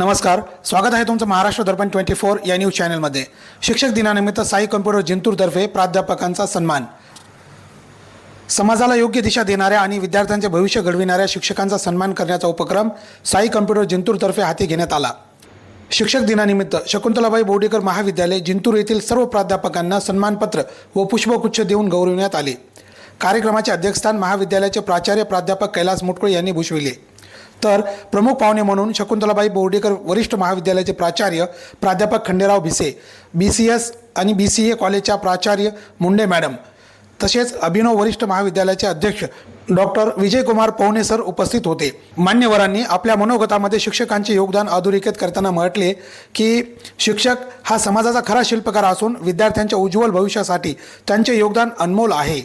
नमस्कार स्वागत आहे तुमचं महाराष्ट्र दर्पण ट्वेंटी फोर या न्यूज चॅनलमध्ये. शिक्षक दिनानिमित्त साई कम्प्युटर जिंतूरतर्फे प्राध्यापकांचा सन्मान. समाजाला योग्य दिशा देणाऱ्या आणि विद्यार्थ्यांचे भविष्य घडविणाऱ्या शिक्षकांचा सन्मान करण्याचा उपक्रम साई कम्प्युटर जिंतूरतर्फे हाती घेण्यात आला. शिक्षक दिनानिमित्त शकुंतलाबाई बोर्डीकर महाविद्यालय जिंतूर येथील सर्व प्राध्यापकांना सन्मानपत्र व पुष्पगुच्छ देऊन गौरविण्यात आले. कार्यक्रमाचे अध्यक्षस्थान महाविद्यालयाचे प्राचार्य प्राध्यापक कैलास मुटकुळे यांनी भूषविले. तर प्रमुख पाहुणे म्हणून शकुंतलाबाई बोर्डेकर वरिष्ठ महाविद्यालयाचे प्राचार्य प्राध्यापक Khanderao Bhise B C S आणि बी सी ए कॉलेजच्या प्राचार्य मुंडे मॅडम तसेच अभिनव वरिष्ठ महाविद्यालयाचे अध्यक्ष डॉक्टर विजयकुमार पवणे सर उपस्थित होते. मान्यवरांनी आपल्या मनोगतामध्ये शिक्षकांचे योगदान अधोरेखित करताना म्हटले की शिक्षक हा समाजाचा खरा शिल्पकार असून विद्यार्थ्यांच्या उज्ज्वल भविष्यासाठी त्यांचे योगदान अनमोल आहे.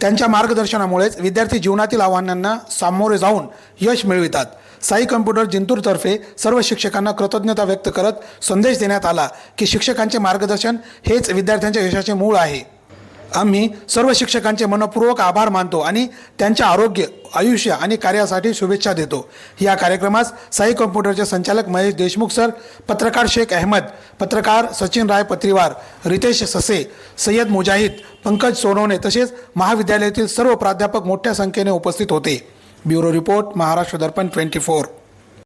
त्यांच्या मार्गदर्शनामुळेच विद्यार्थी जीवनातील आव्हानांना सामोरे जाऊन यश मिळवितात. साई कम्प्युटर जिंतूरतर्फे सर्व शिक्षकांना कृतज्ञता व्यक्त करत संदेश देण्यात आला की शिक्षकांचे मार्गदर्शन हेच विद्यार्थ्यांच्या यशाचे मूळ आहे. आम्ही सर्व शिक्षकांचे मनपूर्वक आभार मानतो आणि त्यांच्या आरोग्य आयुष्य आणि कार्यासाठी शुभेच्छा देतो. या कार्यक्रमास साई कॉम्प्युटरचे संचालक महेश देशमुख सर पत्रकार शेख अहमद पत्रकार सचिन राय पत्रीवार रितेश ससे सय्यद मुजाहिद पंकज सोनवणे तसेच महाविद्यालयातील सर्व प्राध्यापक मोठ्या संख्येने उपस्थित होते. Bureau report Maharashtra Darpan twenty four.